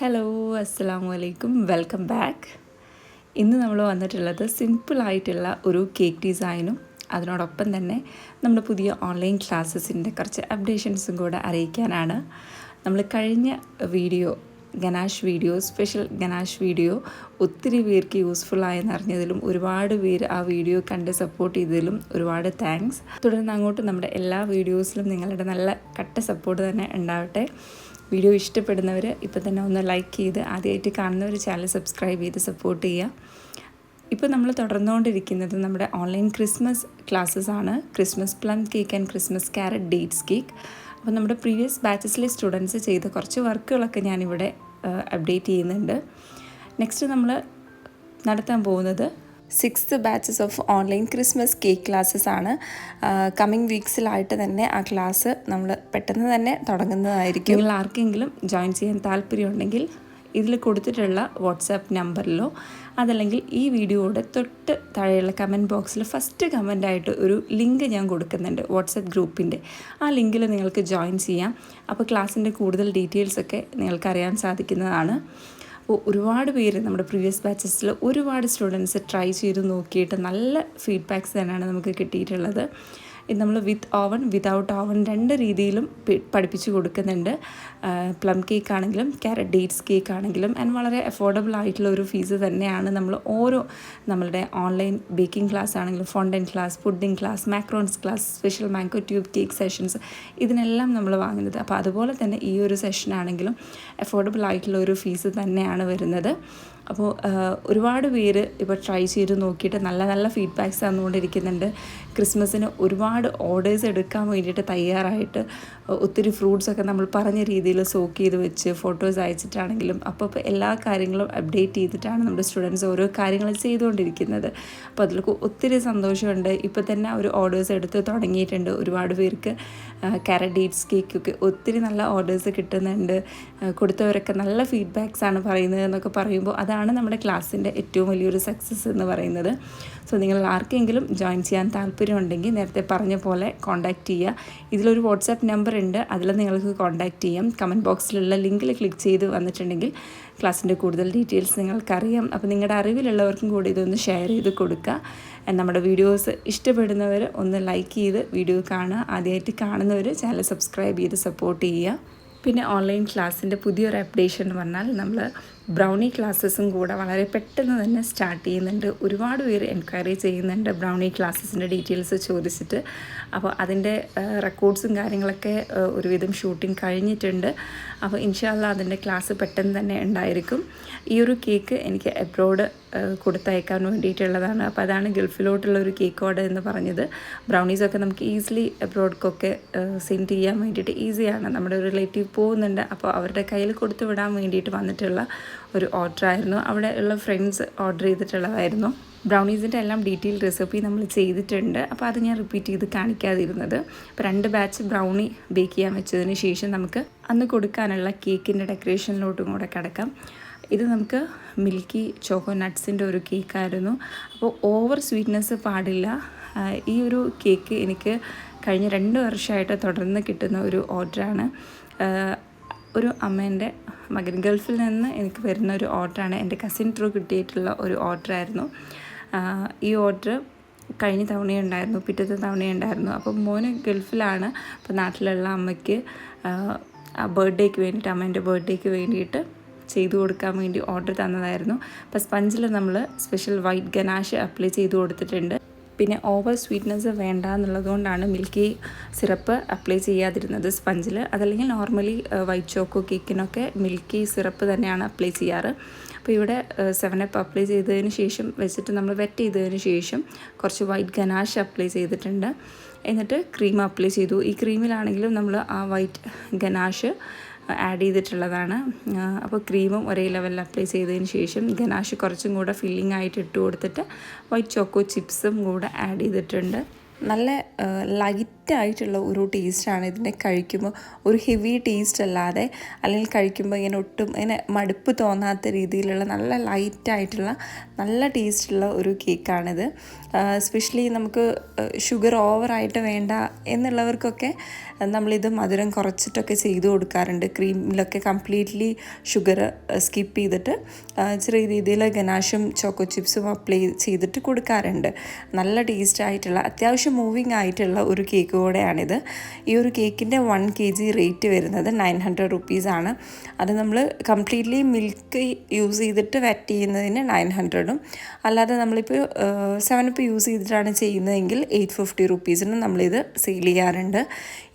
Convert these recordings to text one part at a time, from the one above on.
Hello അസ്സാം വലൈക്കും welcome back ഇന്ന് നമ്മൾ വന്നിട്ടുള്ളത് സിമ്പിളായിട്ടുള്ള ഒരു കേക്ക് ഡിസൈനും അതിനോടൊപ്പം തന്നെ നമ്മുടെ പുതിയ ഓൺലൈൻ ക്ലാസ്സസിന്റെ കുറച്ച് അപ്ഡേഷൻസും കൂടെ അറിയിക്കാനാണ്. നമ്മൾ കഴിഞ്ഞ video ganache video special ganache video ഒത്തിരി പേർക്ക് യൂസ്ഫുള്ളായെന്ന് അറിഞ്ഞതിലും ഒരുപാട് പേര് ആ വീഡിയോ കണ്ട് സപ്പോർട്ട് ചെയ്തതിലും ഒരുപാട് താങ്ക്സ് തുടർന്ന് അങ്ങോട്ട് നമ്മുടെ എല്ലാ വീഡിയോസിലും നിങ്ങളുടെ നല്ല കട്ട സപ്പോർട്ട് തന്നെ ഉണ്ടാവട്ടെ. വീഡിയോ ഇഷ്ടപ്പെടുന്നവർ ഇപ്പം തന്നെ ഒന്ന് ലൈക്ക് ചെയ്ത് ആദ്യമായിട്ട് കാണുന്നവർ ചാനൽ സബ്സ്ക്രൈബ് ചെയ്ത് സപ്പോർട്ട് ചെയ്യുക. ഇപ്പോൾ നമ്മൾ തുടർന്നുകൊണ്ടിരിക്കുന്നത് നമ്മുടെ ഓൺലൈൻ ക്രിസ്മസ് ക്ലാസ്സസ് ആണ്. Christmas plum cake and Christmas carrot dates cake അപ്പോൾ നമ്മുടെ പ്രീവിയസ് ബാച്ചസിലെ സ്റ്റുഡൻസ് ചെയ്ത കുറച്ച് വർക്കുകളൊക്കെ ഞാനിവിടെ അപ്ഡേറ്റ് ചെയ്യുന്നുണ്ട്. നെക്സ്റ്റ് നമ്മൾ നടത്താൻ പോകുന്നത് sixth batches of online Christmas cake classes ആണ്. കമ്മിങ് വീക്സിലായിട്ട് തന്നെ ആ ക്ലാസ് നമ്മൾ പെട്ടെന്ന് തന്നെ തുടങ്ങുന്നതായിരിക്കും. നിങ്ങൾ ആർക്കെങ്കിലും ജോയിൻ ചെയ്യാൻ താല്പര്യമുണ്ടെങ്കിൽ ഇതിൽ കൊടുത്തിട്ടുള്ള വാട്സാപ്പ് നമ്പറിലോ അതല്ലെങ്കിൽ ഈ വീഡിയോയുടെ തൊട്ട് താഴെയുള്ള കമന്റ് ബോക്സിൽ ഫസ്റ്റ് കമന്റായിട്ട് ഒരു ലിങ്ക് ഞാൻ കൊടുക്കുന്നുണ്ട് വാട്സപ്പ് ഗ്രൂപ്പിന്റെ. ആ ലിങ്കിൽ നിങ്ങൾക്ക് ജോയിൻ ചെയ്യാം. അപ്പോൾ ക്ലാസ്സിന്റെ കൂടുതൽ ഡീറ്റെയിൽസൊക്കെ നിങ്ങൾക്ക് അറിയാൻ സാധിക്കുന്നതാണ്. അപ്പോൾ ഒരുപാട് പേര് നമ്മുടെ പ്രീവിയസ് ബാച്ചസിൽ ഒരുപാട് സ്റ്റുഡൻസ് ട്രൈ ചെയ്ത് നോക്കിയിട്ട് നല്ല ഫീഡ്ബാക്ക്സ് തന്നെയാണ് നമുക്ക് കിട്ടിയിട്ടുള്ളത്. ഇത് നമ്മൾ വിത്ത് ഓവൻ വിതൗട്ട് ഓവൻ രണ്ട് രീതിയിലും പഠിപ്പിച്ചു കൊടുക്കുന്നുണ്ട്. പ്ലം കേക്ക് ആണെങ്കിലും ക്യാരറ്റ് ഡേറ്റ്സ് കേക്ക് ആണെങ്കിലും ആൻഡ് വളരെ അഫോർഡബിൾ ആയിട്ടുള്ള ഒരു ഫീസ് തന്നെയാണ് നമ്മൾ ഓരോ നമ്മളുടെ ഓൺലൈൻ ബേക്കിംഗ് ക്ലാസ് ആണെങ്കിലും fondant class pudding class macarons class special mango tube cake sessions ഇതിനെല്ലാം നമ്മൾ വാങ്ങുന്നത്. അപ്പോൾ അതുപോലെ തന്നെ ഈ ഒരു സെഷൻ ആണെങ്കിലും അഫോർഡബിൾ ആയിട്ടുള്ള ഒരു ഫീസ് തന്നെയാണ് വരുന്നത്. അപ്പോൾ ഒരുപാട് പേര് ഇപ്പോൾ ട്രൈ ചെയ്ത് നോക്കിയിട്ട് നല്ല നല്ല ഫീഡ്ബാക്ക്സ് തന്നുകൊണ്ടിരിക്കുന്നുണ്ട്. ക്രിസ്മസിന് ഒരുപാട് ഓർഡേഴ്സ് എടുക്കാൻ വേണ്ടിയിട്ട് തയ്യാറായിട്ട് ഒത്തിരി ഫ്രൂട്ട്സൊക്കെ നമ്മൾ പറഞ്ഞ രീതിയിൽ സോക്ക് ചെയ്ത് വെച്ച് ഫോട്ടോസ് അയച്ചിട്ടാണെങ്കിലും അപ്പോൾ ഇപ്പോൾ എല്ലാ കാര്യങ്ങളും അപ്ഡേറ്റ് ചെയ്തിട്ടാണ് നമ്മുടെ സ്റ്റുഡൻസ് ഓരോ കാര്യങ്ങൾ ചെയ്തുകൊണ്ടിരിക്കുന്നത്. അപ്പോൾ അതിലൊക്കെ ഒത്തിരി സന്തോഷമുണ്ട്. ഇപ്പോൾ തന്നെ ഒരു ഓർഡേഴ്സ് എടുത്ത് തുടങ്ങിയിട്ടുണ്ട് ഒരുപാട് പേർക്ക്. കാരറ്റ് ഡേറ്റ്സ് കേക്കൊക്കെ ഒത്തിരി നല്ല ഓർഡേഴ്സ് കിട്ടുന്നുണ്ട്. കൊടുത്തവരൊക്കെ നല്ല ഫീഡ്ബാക്സ് ആണ് പറയുന്നത് എന്നൊക്കെ പറയുമ്പോൾ അതാണ് നമ്മുടെ ക്ലാസ്സിന്റെ ഏറ്റവും വലിയൊരു സക്സസ് എന്ന് പറയുന്നത്. സോ നിങ്ങൾ ആർക്കെങ്കിലും ജോയിൻ ചെയ്യാൻ താല്പര്യമുണ്ടെങ്കിൽ നേരത്തെ പറഞ്ഞ പോലെ കോൺടാക്റ്റ് ചെയ്യുക. ഇതിലൊരു വാട്സാപ്പ് നമ്പർ ഉണ്ട്. അതിൽ നിങ്ങൾക്ക് കോൺടാക്റ്റ് ചെയ്യാം. കമന്റ് ബോക്സിലുള്ള ലിങ്കിൽ ക്ലിക്ക് ചെയ്ത് വന്നിട്ടുണ്ടെങ്കിൽ ക്ലാസ്സിന്റെ കൂടുതൽ ഡീറ്റെയിൽസ് നിങ്ങൾക്കറിയാം. അപ്പോൾ നിങ്ങളുടെ അറിവിലുള്ളവർക്കും കൂടി ഇതൊന്ന് ഷെയർ ചെയ്ത് കൊടുക്കുക. നമ്മുടെ വീഡിയോസ് ഇഷ്ടപ്പെടുന്നവർ ഒന്ന് ലൈക്ക് ചെയ്ത് വീഡിയോ കാണുക. ആദ്യമായിട്ട് കാണുന്നവർ ചാനൽ സബ്സ്ക്രൈബ് ചെയ്ത് സപ്പോർട്ട് ചെയ്യുക. പിന്നെ ഓൺലൈൻ ക്ലാസ്സിന്റെ പുതിയൊരു അപ്ഡേഷൻ എന്ന് പറഞ്ഞാൽ നമ്മൾ ബ്രൗണി ക്ലാസ്സസും കൂടെ വളരെ പെട്ടെന്ന് തന്നെ സ്റ്റാർട്ട് ചെയ്യുന്നുണ്ട്. ഒരുപാട് പേര് എൻക്വയറി ചെയ്യുന്നുണ്ട് ബ്രൗണി ക്ലാസ്സസിന്റെ ഡീറ്റെയിൽസ് ചോദിച്ചിട്ട്. അപ്പോൾ അതിന്റെ റെക്കോർഡ്സും കാര്യങ്ങളൊക്കെ ഒരുവിധം ഷൂട്ടിംഗ് കഴിഞ്ഞിട്ടുണ്ട്. അപ്പോൾ ഇൻഷാല്ല അതിന്റെ ക്ലാസ് പെട്ടെന്ന് തന്നെ ഉണ്ടായിരിക്കും. ഈ ഒരു കേക്ക് എനിക്ക് എബ്രോഡ് കൊടുത്തയക്കാൻ വേണ്ടിയിട്ടുള്ളതാണ്. അപ്പോൾ അതാണ് ഗൾഫിലോട്ടുള്ള ഒരു കേക്ക് ഓർഡർ എന്ന് പറഞ്ഞത്. ബ്രൗണീസൊക്കെ നമുക്ക് ഈസിലി എബ്രോഡ്ക്കൊക്കെ സെൻഡ് ചെയ്യാൻ വേണ്ടിയിട്ട് ഈസിയാണ് നമ്മുടെ റിലേറ്റീവ് പോകുന്നുണ്ട്. അപ്പോൾ അവരുടെ കയ്യിൽ കൊടുത്തു വിടാൻ വേണ്ടിയിട്ട് വന്നിട്ടുള്ള ഒരു ഓർഡർ ആയിരുന്നു. അവിടെ ഉള്ള ഫ്രണ്ട്സ് ഓർഡർ ചെയ്തിട്ടുള്ളതായിരുന്നു. ബ്രൗണീസിന്റെ എല്ലാം ഡീറ്റെയിൽ റെസിപ്പി നമ്മൾ ചെയ്തിട്ടുണ്ട്. അപ്പോൾ അത് ഞാൻ റിപ്പീറ്റ് ചെയ്ത് കാണിക്കാതിരുന്നത്. അപ്പോൾ രണ്ട് ബാച്ച് ബ്രൗണി ബേക്ക് ചെയ്യാൻ വെച്ചതിന് ശേഷം നമുക്ക് അന്ന് കൊടുക്കാനുള്ള കേക്കിന്റെ ഡെക്കറേഷനിലോട്ടും കൂടെ കിടക്കാം. ഇത് നമുക്ക് മിൽക്കി ചോക്കോ നട്ട്സിന്റെ ഒരു കേക്കായിരുന്നു അപ്പോൾ ഓവർ സ്വീറ്റ്നെസ് പാടില്ല. ഈ ഒരു കേക്ക് എനിക്ക് കഴിഞ്ഞ രണ്ട് വർഷമായിട്ട് തുടർന്ന് കിട്ടുന്ന ഒരു ഓർഡറാണ് ഒരു അമ്മേന്റെ മകൻ ഗൾഫിൽ നിന്ന് എനിക്ക് വരുന്ന ഒരു ഓർഡറാണ് എന്റെ കസിൻ ത്രൂ കിട്ടിയിട്ടുള്ള ഒരു ഓർഡറായിരുന്നു ഈ ഓർഡർ കഴിഞ്ഞ തവണയുണ്ടായിരുന്നു പിറ്റത്തെ തവണയുണ്ടായിരുന്നു. അപ്പോൾ മോന് ഗൾഫിലാണ്. അപ്പോൾ നാട്ടിലുള്ള അമ്മയ്ക്ക് ആ ബർത്ത്ഡേക്ക് വേണ്ടിയിട്ട് അമ്മേന്റെ ബർത്ത്ഡേക്ക് വേണ്ടിയിട്ട് ചെയ്തു കൊടുക്കാൻ വേണ്ടി ഓർഡർ തന്നതായിരുന്നു. അപ്പോൾ സ്പഞ്ചിൽ നമ്മൾ സ്പെഷ്യൽ വൈറ്റ് ഗനാഷ് അപ്ലൈ ചെയ്ത് കൊടുത്തിട്ടുണ്ട്. പിന്നെ ഓവർ സ്വീറ്റ്നെസ് വേണ്ട എന്നുള്ളതുകൊണ്ടാണ് മിൽക്കി സിറപ്പ് അപ്ലൈ ചെയ്യാതിരുന്നത് സ്പഞ്ചിൽ അതല്ലെങ്കിൽ നോർമലി വൈറ്റ് ചോക്കോ കേക്കിനൊക്കെ മിൽക്കി സിറപ്പ് തന്നെയാണ് അപ്ലൈ ചെയ്യാറ്. അപ്പോൾ ഇവിടെ സെവൻ അപ്പ് അപ്ലൈ ചെയ്തതിന് ശേഷം വെച്ചിട്ട് നമ്മൾ വെറ്റ് ചെയ്തതിന് ശേഷം കുറച്ച് വൈറ്റ് ഗനാഷ് അപ്ലൈ ചെയ്തിട്ടുണ്ട്. എന്നിട്ട് ക്രീം അപ്ലൈ ചെയ്തു. ഈ ക്രീമിലാണെങ്കിലും നമ്മൾ ആ വൈറ്റ് ഗനാഷ് ആഡ് ചെയ്തിട്ടുള്ളതാണ്. അപ്പോൾ ക്രീമും ഒരേ ലെവലിൽ അപ്ലൈ ചെയ്തതിന് ശേഷം ഗനാഷ് കുറച്ചും കൂടെ ഫില്ലിംഗ് ആയിട്ട് ഇട്ട് കൊടുത്തിട്ട് വൈറ്റ് ചോക്കോ ചിപ്സും കൂടെ ആഡ് ചെയ്തിട്ടുണ്ട്. നല്ല ലൈറ്റ് ലൈറ്റ് ആയിട്ടുള്ള ഒരു ടേസ്റ്റാണ് ഇതിനെ കഴിക്കുമ്പോൾ ഒരു ഹെവി ടേസ്റ്റ് അല്ലാതെ അല്ലെങ്കിൽ കഴിക്കുമ്പോൾ ഇങ്ങനെ ഒട്ടും ഇങ്ങനെ മടുപ്പ് തോന്നാത്ത രീതിയിലുള്ള നല്ല ലൈറ്റായിട്ടുള്ള നല്ല ടേസ്റ്റുള്ള ഒരു കേക്കാണിത് സ്പെഷ്യലി നമുക്ക് ഷുഗർ ഓവറായിട്ട് വേണ്ട എന്നുള്ളവർക്കൊക്കെ നമ്മളിത് മധുരം കുറച്ചിട്ടൊക്കെ ചെയ്ത് കൊടുക്കാറുണ്ട്. ക്രീമിലൊക്കെ കംപ്ലീറ്റ്ലി ഷുഗർ സ്കിപ്പ് ചെയ്തിട്ട് ചെറിയ രീതിയിൽ ഗനാഷും ചോക്കോ ചിപ്സും അപ്ലൈ ചെയ്തിട്ട് കൊടുക്കാറുണ്ട്. നല്ല ടേസ്റ്റ് ആയിട്ടുള്ള അത്യാവശ്യം മൂവിങ് ആയിട്ടുള്ള ഒരു കേക്ക് കൂടെയാണിത്. ഈ ഒരു കേക്കിന്റെ വൺ കെ ജി റേറ്റ് വരുന്നത് നയൻ ഹൺഡ്രഡ് റുപ്പീസാണ് അത് നമ്മൾ കംപ്ലീറ്റ്ലി മിൽക്ക് യൂസ് ചെയ്തിട്ട് വെറ്റ് ചെയ്യുന്നതിന് നയൻ ഹൺഡ്രഡും. അല്ലാതെ നമ്മളിപ്പോൾ സെവൻ അപ്പ് യൂസ് ചെയ്തിട്ടാണ് ചെയ്യുന്നതെങ്കിൽ എയ്റ്റ് ഫിഫ്റ്റി റുപ്പീസിന് നമ്മളിത് സെയിൽ ചെയ്യാറുണ്ട്.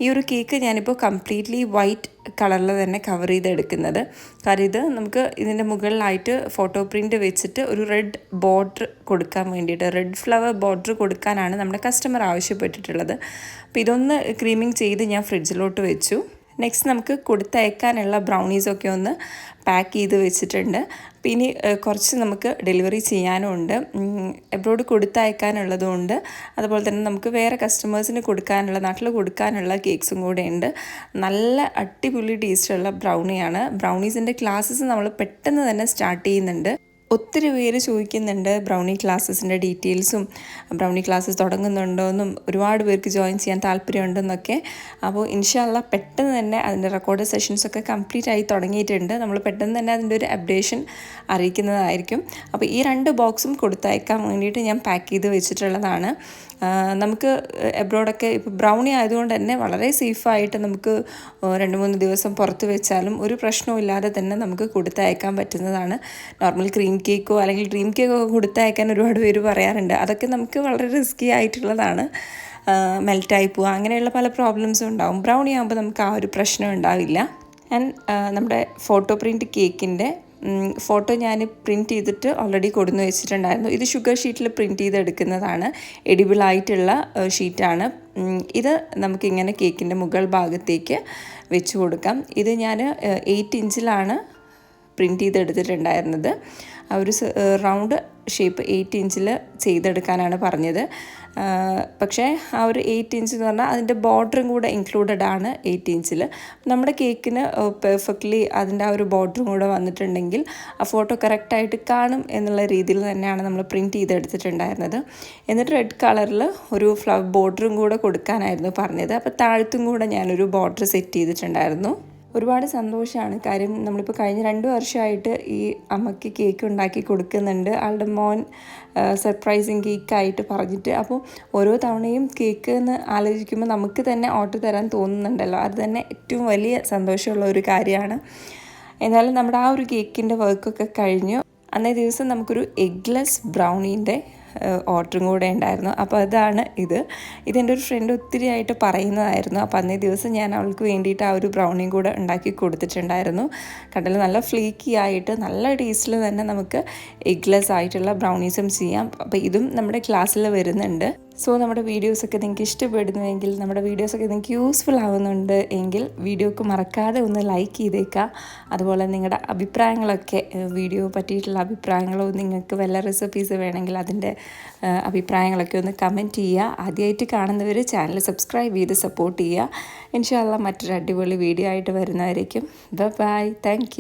ഈ ഒരു കേക്ക് ഞാനിപ്പോൾ കംപ്ലീറ്റ്ലി വൈറ്റ് കളറിൽ തന്നെ കവർ ചെയ്തെടുക്കുന്നത്. കാരണം ഇത് നമുക്ക് ഇതിന്റെ മുകളിലായിട്ട് ഫോട്ടോ പ്രിന്റ് വെച്ചിട്ട് ഒരു റെഡ് ബോർഡർ കൊടുക്കാൻ വേണ്ടിയിട്ട് റെഡ് ഫ്ലവർ ബോർഡർ കൊടുക്കാനാണ് നമ്മുടെ കസ്റ്റമർ ആവശ്യപ്പെട്ടിട്ടുള്ളത്. അപ്പോൾ ഇതൊന്ന് ക്രീമിങ് ചെയ്ത് ഞാൻ ഫ്രിഡ്ജിലോട്ട് വെച്ചു. നെക്സ്റ്റ് നമുക്ക് കൊടുത്തയക്കാനുള്ള ബ്രൗണീസൊക്കെ ഒന്ന് പാക്ക് ചെയ്ത് വെച്ചിട്ടുണ്ട്. പിന്നെ കുറച്ച് നമുക്ക് ഡെലിവറി ചെയ്യാനും ഉണ്ട് എബ്രോഡ് കൊടുത്തയക്കാനുള്ളതും ഉണ്ട് അതുപോലെ തന്നെ നമുക്ക് വേറെ കസ്റ്റമേഴ്സിന് കൊടുക്കാനുള്ള നാട്ടിൽ കൊടുക്കാനുള്ള കേക്ക്സും കൂടെ ഉണ്ട്. നല്ല അടിപൊളി ടേസ്റ്റുള്ള ബ്രൗണിയാണ് ബ്രൗണീസിന്റെ ക്ലാസ്സസ് നമ്മൾ പെട്ടെന്ന് തന്നെ സ്റ്റാർട്ട് ചെയ്യുന്നുണ്ട്. ഒത്തിരി പേര് ചോദിക്കുന്നുണ്ട് ബ്രൗണി ക്ലാസ്സസിന്റെ ഡീറ്റെയിൽസും ബ്രൗണി ക്ലാസ്സസ് തുടങ്ങുന്നുണ്ടോ എന്നും ഒരുപാട് പേർക്ക് ജോയിൻ ചെയ്യാൻ താല്പര്യമുണ്ടെന്നൊക്കെ. അപ്പോൾ ഇൻഷാല്ല പെട്ടെന്ന് തന്നെ അതിന്റെ റെക്കോർഡ് സെഷൻസൊക്കെ കംപ്ലീറ്റ് ആയി തുടങ്ങിയിട്ടുണ്ട്. നമ്മൾ പെട്ടെന്ന് തന്നെ അതിന്റെ ഒരു അപ്ഡേഷൻ അറിയിക്കുന്നതായിരിക്കും. അപ്പോൾ ഈ രണ്ട് ബോക്സും കൊടുത്തയക്കാൻ വേണ്ടിയിട്ട് ഞാൻ പാക്ക് ചെയ്ത് വെച്ചിട്ടുള്ളതാണ്. നമുക്ക് എബ്രോഡൊക്കെ ഇപ്പോൾ ബ്രൗണി ആയതുകൊണ്ട് തന്നെ വളരെ സേഫായിട്ട് നമുക്ക് രണ്ട് മൂന്ന് ദിവസം പുറത്ത് വെച്ചാലും ഒരു പ്രശ്നവും ഇല്ലാതെ തന്നെ നമുക്ക് കൊടുത്തയക്കാൻ പറ്റുന്നതാണ്. നോർമൽ ക്രീം കേക്കോ അല്ലെങ്കിൽ ഡ്രീം കേക്കോ കൊടുത്തയക്കാൻ ഒരുപാട് പേര് പറയാറുണ്ട്. അതൊക്കെ നമുക്ക് വളരെ റിസ്കി ആയിട്ടുള്ളതാണ്. മെൽറ്റായി പോവുക. അങ്ങനെയുള്ള പല പ്രോബ്ലംസും ഉണ്ടാവും. ബ്രൗണി ആകുമ്പോൾ നമുക്ക് ആ ഒരു പ്രശ്നം ഉണ്ടാവില്ല. ആൻഡ് നമ്മുടെ ഫോട്ടോ പ്രിന്റ് കേക്കിന്റെ ഫോട്ടോ ഞാൻ പ്രിന്റ് ചെയ്തിട്ട് ഓൾറെഡി കൊടുന്ന് വെച്ചിട്ടുണ്ടായിരുന്നു. ഇത് ഷുഗർ ഷീറ്റിൽ പ്രിന്റ് ചെയ്തെടുക്കുന്നതാണ്. എഡിബിളായിട്ടുള്ള ഷീറ്റാണ് ഇത് നമുക്കിങ്ങനെ കേക്കിന്റെ മുകൾ ഭാഗത്തേക്ക് വെച്ച് കൊടുക്കാം. ഇത് ഞാൻ എയ്റ്റ് ഇഞ്ചിലാണ് പ്രിന്റ് ചെയ്തെടുത്തിട്ടുണ്ടായിരുന്നത്. ആ ഒരു റൗണ്ട് ഷേപ്പ് എയ്റ്റ് ഇഞ്ചിൽ ചെയ്തെടുക്കാനാണ് പറഞ്ഞത്. പക്ഷേ ആ ഒരു എയ്റ്റ് ഇഞ്ച് എന്ന് പറഞ്ഞാൽ അതിന്റെ ബോർഡറും കൂടെ ഇൻക്ലൂഡഡ് ആണ് എയ്റ്റ് ഇഞ്ചിൽ നമ്മുടെ കേക്കിന് പെർഫെക്റ്റ്ലി അതിന്റെ ആ ഒരു ബോർഡറും കൂടെ വന്നിട്ടുണ്ടെങ്കിൽ ആ ഫോട്ടോ കറക്റ്റായിട്ട് കാണും എന്നുള്ള രീതിയിൽ തന്നെയാണ് നമ്മൾ പ്രിന്റ് ചെയ്തെടുത്തിട്ടുണ്ടായിരുന്നത്. എന്നിട്ട് റെഡ് കളറിൽ ഒരു ഫ്ലവർ ബോർഡറും കൂടെ കൊടുക്കാനായിരുന്നു പറഞ്ഞത്. അപ്പോൾ താഴത്തും കൂടെ ഞാനൊരു ബോർഡർ സെറ്റ് ചെയ്തിട്ടുണ്ടായിരുന്നു. ഒരുപാട് സന്തോഷമാണ് കാര്യം നമ്മളിപ്പോൾ കഴിഞ്ഞ രണ്ട് വർഷമായിട്ട് ഈ അമ്മയ്ക്ക് കേക്ക് ഉണ്ടാക്കി കൊടുക്കുന്നുണ്ട്. ആളുടെ മോൻ സർപ്രൈസിങ് കേക്കായിട്ട് പറഞ്ഞിട്ട്. അപ്പോൾ ഓരോ തവണയും കേക്ക് എന്ന് ആലോചിക്കുമ്പോൾ നമുക്ക് തന്നെ ഓർഡർ തരാൻ തോന്നുന്നുണ്ടല്ലോ. അത് തന്നെ ഏറ്റവും വലിയ സന്തോഷമുള്ള ഒരു കാര്യമാണ്. എന്നാലും നമ്മുടെ ആ ഒരു കേക്കിന്റെ വർക്കൊക്കെ കഴിഞ്ഞു. അന്നേ ദിവസം നമുക്കൊരു എഗ്ലെസ് ബ്രൗണീന്റെ ഓർഡറും കൂടെ ഉണ്ടായിരുന്നു. അപ്പോൾ അതാണ് ഇത്. ഇതെന്റെ ഒരു ഫ്രണ്ട് ഒത്തിരി ആയിട്ട് പറയുന്നതായിരുന്നു. അപ്പോൾ അന്നേ ദിവസം ഞാൻ അവൾക്ക് വേണ്ടിയിട്ട് ആ ഒരു ബ്രൗണിയും കൂടെ ഉണ്ടാക്കി കൊടുത്തിട്ടുണ്ടായിരുന്നു. കണ്ടൽ നല്ല ഫ്ലീക്കി ആയിട്ട് നല്ല ടേസ്റ്റിൽ തന്നെ നമുക്ക് എഗ്ലെസ് ആയിട്ടുള്ള ബ്രൗണീസും ചെയ്യാം. അപ്പോൾ ഇതും നമ്മുടെ ക്ലാസ്സിൽ വരുന്നുണ്ട്. സോ നമ്മുടെ വീഡിയോസൊക്കെ നിങ്ങൾക്ക് ഇഷ്ടപ്പെടുന്നുവെങ്കിൽ നമ്മുടെ വീഡിയോസൊക്കെ നിങ്ങൾക്ക് യൂസ്ഫുൾ ആവുന്നുണ്ട് എങ്കിൽ വീഡിയോക്ക് മറക്കാതെ ഒന്ന് ലൈക്ക് ചെയ്തേക്കുക അതുപോലെ നിങ്ങളുടെ അഭിപ്രായങ്ങളൊക്കെ വീഡിയോ പറ്റിയിട്ടുള്ള അഭിപ്രായങ്ങളോ നിങ്ങൾക്ക് വല്ല റെസിപ്പീസ് വേണമെങ്കിൽ അതിന്റെ അഭിപ്രായങ്ങളൊക്കെ ഒന്ന് കമന്റ് ചെയ്യുക. ആദ്യമായിട്ട് കാണുന്നവർ ചാനൽ സബ്സ്ക്രൈബ് ചെയ്ത് സപ്പോർട്ട് ചെയ്യുക. ഇൻഷാല്ല മറ്റൊരു അടിപൊളി വീഡിയോ ആയിട്ട് വരുന്നതായിരിക്കും ബൈ താങ്ക്